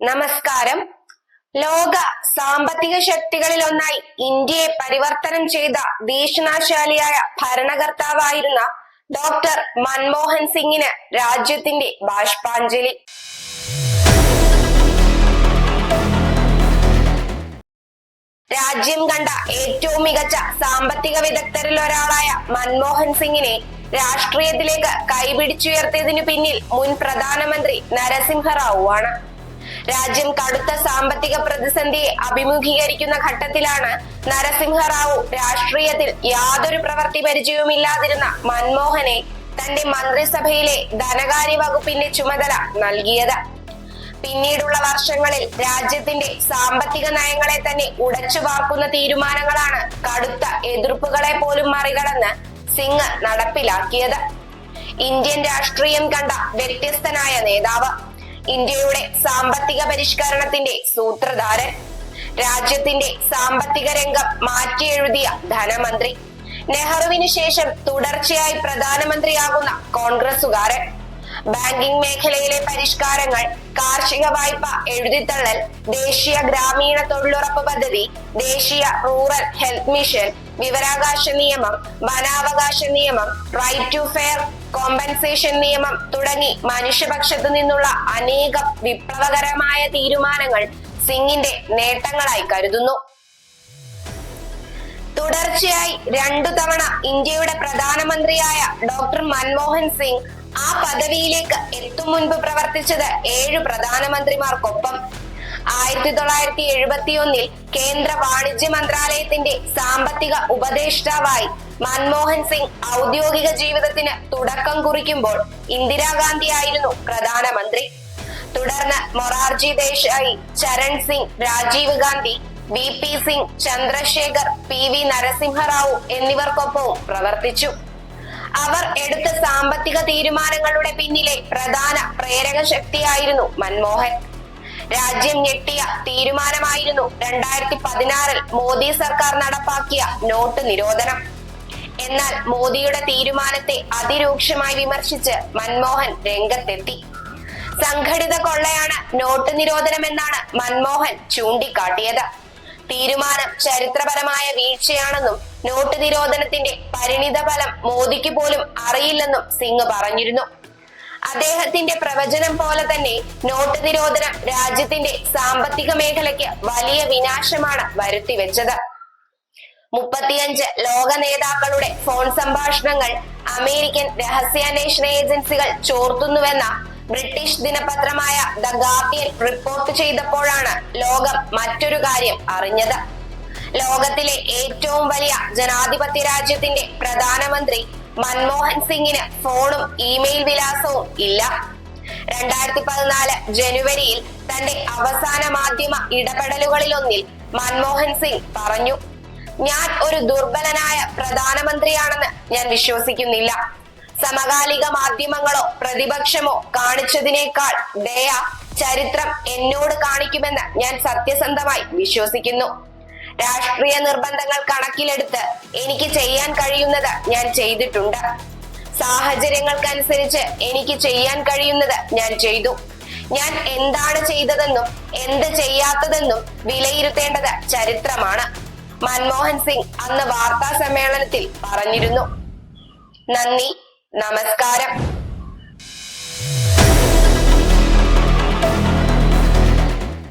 നമസ്കാരം. ലോക സാമ്പത്തിക ശക്തികളിൽ ഒന്നായി ഇന്ത്യയെ പരിവർത്തനം ചെയ്ത ഭീഷണാശാലിയായ ഭരണകർത്താവായിരുന്ന ഡോക്ടർ മൻമോഹൻ സിംഗിന് രാജ്യത്തിന്റെ ബാഷ്പാഞ്ജലി. രാജ്യം കണ്ട ഏറ്റവും മികച്ച സാമ്പത്തിക വിദഗ്ധരിൽ ഒരാളായ മൻമോഹൻ സിംഗിനെ രാഷ്ട്രീയത്തിലേക്ക് കൈപിടിച്ചുയർത്തിയതിനു പിന്നിൽ മുൻ പ്രധാനമന്ത്രി നരസിംഹറാവു ആണ് രാജ്യം കടുത്ത സാമ്പത്തിക പ്രതിസന്ധി അഭിമുഖീകരിക്കുന്ന ഘട്ടത്തിലാണ് നരസിംഹറാവു രാഷ്ട്രീയത്തിൽ യാതൊരു പ്രവൃത്തി പരിചയവുമില്ലാതിരുന്ന മൻമോഹനെ തന്റെ മന്ത്രിസഭയിലെ ധനകാര്യ വകുപ്പിന്റെ ചുമതല നൽകിയത്. പിന്നീടുള്ള വർഷങ്ങളിൽ രാജ്യത്തിന്റെ സാമ്പത്തിക നയങ്ങളെ തന്നെ ഉടച്ചു പാർക്കുന്ന തീരുമാനങ്ങളാണ് കടുത്ത എതിർപ്പുകളെ പോലും മറികടന്ന് സിംഗ് നടപ്പിലാക്കിയത്. ഇന്ത്യൻ രാഷ്ട്രീയം കണ്ട വ്യത്യസ്തനായ നേതാവ് ഇന്ത്യയുടെ സാമ്പത്തിക പരിഷ്കരണത്തിന്റെ സൂത്രധാരൻ രാജ്യത്തിന്റെ സാമ്പത്തിക രംഗം മാറ്റിയെഴുതിയ ധനമന്ത്രി നെഹ്റുവിന് ശേഷം തുടർച്ചയായി പ്രധാനമന്ത്രിയാകുന്ന കോൺഗ്രസുകാരൻ ബാങ്കിംഗ് മേഖലയിലെ പരിഷ്കാരങ്ങൾ കാർഷിക വായ്പ എഴുതിത്തള്ളൽ ദേശീയ ഗ്രാമീണ തൊഴിലുറപ്പ് പദ്ധതി ദേശീയ റൂറൽ ഹെൽത്ത് മിഷൻ വിവരാവകാശ നിയമം വനാവകാശ നിയമം റൈറ്റ് ടു ഫെയർ കോമ്പൻസേഷൻ നിയമം തുടങ്ങി മനുഷ്യപക്ഷത്തു നിന്നുള്ള അനേകം വിപ്ലവകരമായ തീരുമാനങ്ങൾ സിംഗിന്റെ നേട്ടങ്ങളായി കരുതുന്നു. തുടർച്ചയായി രണ്ടു തവണ ഇന്ത്യയുടെ പ്രധാനമന്ത്രിയായ ഡോക്ടർ മൻമോഹൻ സിംഗ് ആ പദവിയിലേക്ക് എത്തും മുൻപ് പ്രവർത്തിച്ചത് ഏഴ് പ്രധാനമന്ത്രിമാർക്കൊപ്പം. ആയിരത്തി തൊള്ളായിരത്തി എഴുപത്തി ഒന്നിൽ കേന്ദ്ര വാണിജ്യ മന്ത്രാലയത്തിന്റെ സാമ്പത്തിക ഉപദേഷ്ടാവായി മൻമോഹൻ സിംഗ് ഔദ്യോഗിക ജീവിതത്തിന് തുടക്കം കുറിക്കുമ്പോൾ ഇന്ദിരാഗാന്ധി ആയിരുന്നു പ്രധാനമന്ത്രി. തുടർന്ന് Morarji Desai Charan Singh Rajiv Gandhi V P Singh Chandrashekhar P V Narasimha Rao എന്നിവർക്കൊപ്പവും പ്രവർത്തിച്ചു. അവർ എടുത്ത സാമ്പത്തിക തീരുമാനങ്ങളുടെ പിന്നിലെ പ്രധാന പ്രേരക ശക്തിയായിരുന്നു മൻമോഹൻ. രാജ്യം ഞെട്ടിയ തീരുമാനമായിരുന്നു രണ്ടായിരത്തി പതിനാറിൽ മോദി സർക്കാർ നടപ്പാക്കിയ നോട്ട് നിരോധനം. എന്നാൽ മോദിയുടെ തീരുമാനത്തെ അതിരൂക്ഷമായി വിമർശിച്ച് മൻമോഹൻ രംഗത്തെത്തി. സംഘടിത കൊള്ളയാണ് നോട്ട് നിരോധനം എന്നാണ് മൻമോഹൻ ചൂണ്ടിക്കാട്ടിയത്. തീരുമാനം ചരിത്രപരമായ വീഴ്ചയാണെന്നും നോട്ട് നിരോധനത്തിന്റെ പരിണിത ഫലം മോദിക്ക് പോലും അറിയില്ലെന്നും സിംഗ് പറഞ്ഞിരുന്നു. അദ്ദേഹത്തിന്റെ പ്രവചനം പോലെ തന്നെ നോട്ട് നിരോധനം രാജ്യത്തിന്റെ സാമ്പത്തിക മേഖലയ്ക്ക് വലിയ വിനാശമാണ് വരുത്തിവെച്ചത്. മുപ്പത്തിയഞ്ച് ലോക നേതാക്കളുടെ ഫോൺ സംഭാഷണങ്ങൾ അമേരിക്കൻ രഹസ്യാന്വേഷണ ഏജൻസികൾ ചോർത്തുന്നുവെന്ന ബ്രിട്ടീഷ് ദിനപത്രമായ ദ ഗാർഡിയൻ റിപ്പോർട്ട് ചെയ്തപ്പോഴാണ് ലോകം മറ്റൊരു കാര്യം അറിഞ്ഞത്. ലോകത്തിലെ ഏറ്റവും വലിയ ജനാധിപത്യ രാജ്യത്തിന്റെ പ്രധാനമന്ത്രി മൻമോഹൻ സിംഗിന് ഫോണും ഇമെയിൽ വിലാസവും ഇല്ല. രണ്ടായിരത്തി പതിനാല് ജനുവരിയിൽ തന്റെ അവസാന മാധ്യമ ഇടപെടലുകളിലൊന്നിൽ മൻമോഹൻ സിംഗ് പറഞ്ഞു. ഞാൻ ഒരു ദുർബലനായ പ്രധാനമന്ത്രിയാണെന്ന് ഞാൻ വിശ്വസിക്കുന്നില്ല. സമകാലിക മാധ്യമങ്ങളോ പ്രതിപക്ഷമോ കാണിച്ചതിനേക്കാൾ ദയ ചരിത്രം എന്നോട് കാണിക്കുമെന്ന് ഞാൻ സത്യസന്ധമായി വിശ്വസിക്കുന്നു. രാഷ്ട്രീയ നിർബന്ധങ്ങൾ കണക്കിലെടുത്ത് എനിക്ക് ചെയ്യാൻ കഴിയുന്നത് ഞാൻ ചെയ്തിട്ടുണ്ട്. സാഹചര്യങ്ങൾക്കനുസരിച്ച് എനിക്ക് ചെയ്യാൻ കഴിയുന്നത് ഞാൻ ചെയ്തു. ഞാൻ എന്താണ് ചെയ്തതെന്നും എന്ത് ചെയ്യാത്തതെന്നും വിലയിരുത്തേണ്ടത് ചരിത്രമാണ്. മൻമോഹൻ സിംഗ് അന്ന് വാർത്താ സമ്മേളനത്തിൽ പറഞ്ഞിരുന്നു. നന്ദി നമസ്കാരം.